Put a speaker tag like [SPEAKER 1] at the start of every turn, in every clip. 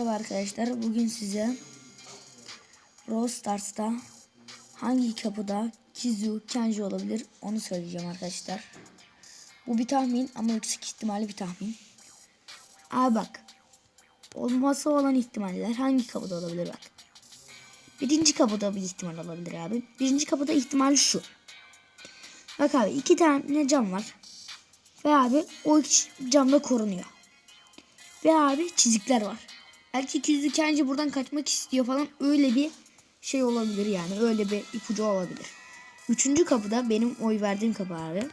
[SPEAKER 1] Merhaba arkadaşlar. Bugün size Brawl Stars'ta hangi kapıda Kizu, Kenji olabilir onu söyleyeceğim arkadaşlar. Bu bir tahmin ama yüksek ihtimalli bir tahmin. Abi bak. Olması olan ihtimaller hangi kapıda olabilir bak. Birinci kapıda bir ihtimal olabilir abi. Birinci kapıda ihtimal şu. Bak abi iki tane cam var. Ve abi o iki camda korunuyor. Ve abi çizikler var. Belki ikizli kendi buradan kaçmak istiyor falan öyle bir şey olabilir yani. Öyle bir ipucu olabilir. Üçüncü kapıda benim oy verdiğim kapı abi.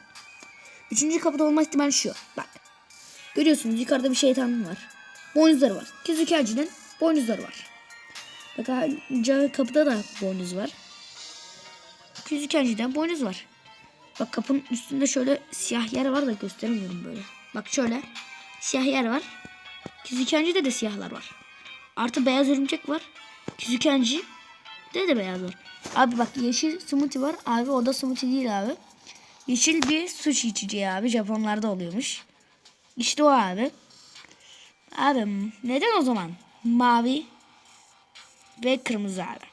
[SPEAKER 1] Üçüncü kapıda olma ihtimali şu. Bak. Görüyorsunuz yukarıda bir şeytan var. Boynuzları var. İkizli kencinin boynuzları var. Bak kapıda da boynuz var. İkizli kenciden boynuz var. Bak kapının üstünde şöyle siyah yer var da gösteremiyorum böyle. Bak şöyle siyah yer var. Küzükenci'de de siyahlar var. Artı beyaz örümcek var. Küzükenci de de beyaz var. Abi bak yeşil smoothie var. Abi o da smoothie değil abi. Yeşil bir sushi içeceği abi. Japonlarda oluyormuş. İşte o abi. Abi neden o zaman mavi ve kırmızı abi?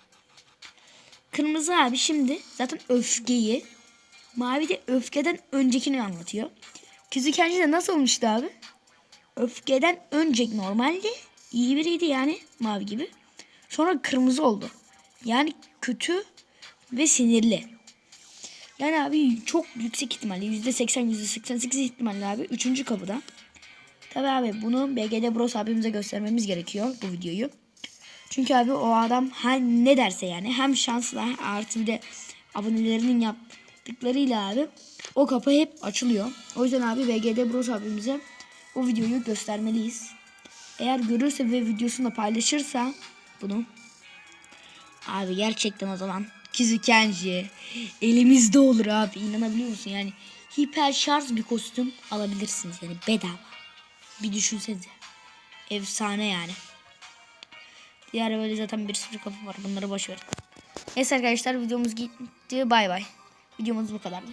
[SPEAKER 1] Kırmızı abi şimdi zaten öfkeyi mavi de öfkeden öncekini anlatıyor. Küzükenci de nasıl olmuştu abi? öfkeden önce normalde iyi biriydi yani mavi gibi. Sonra kırmızı oldu. Yani kötü ve sinirli. Yani abi çok yüksek ihtimalle %80 %88 ihtimalle abi 3. kapıda. Tabi abi bunu BGD Bros abimize göstermemiz gerekiyor bu videoyu. Çünkü abi o adam her ne derse yani hem şansla artı bir de abonelerinin yaptıklarıyla abi o kapı hep açılıyor. O yüzden abi BGD Bros abimize o videoyu göstermeliyiz. Eğer görürse ve videosunu paylaşırsa bunu. Abi gerçekten o zaman Kizukenji elimizde olur abi inanabiliyor musun? Yani hiper şarj bir kostüm alabilirsiniz yani bedava. Bir düşünsenize. Efsane yani. Diğer böyle zaten bir sürü kapı var bunları boş ver. Neyse arkadaşlar videomuz gitti. Bay bay. Videomuz bu kadardı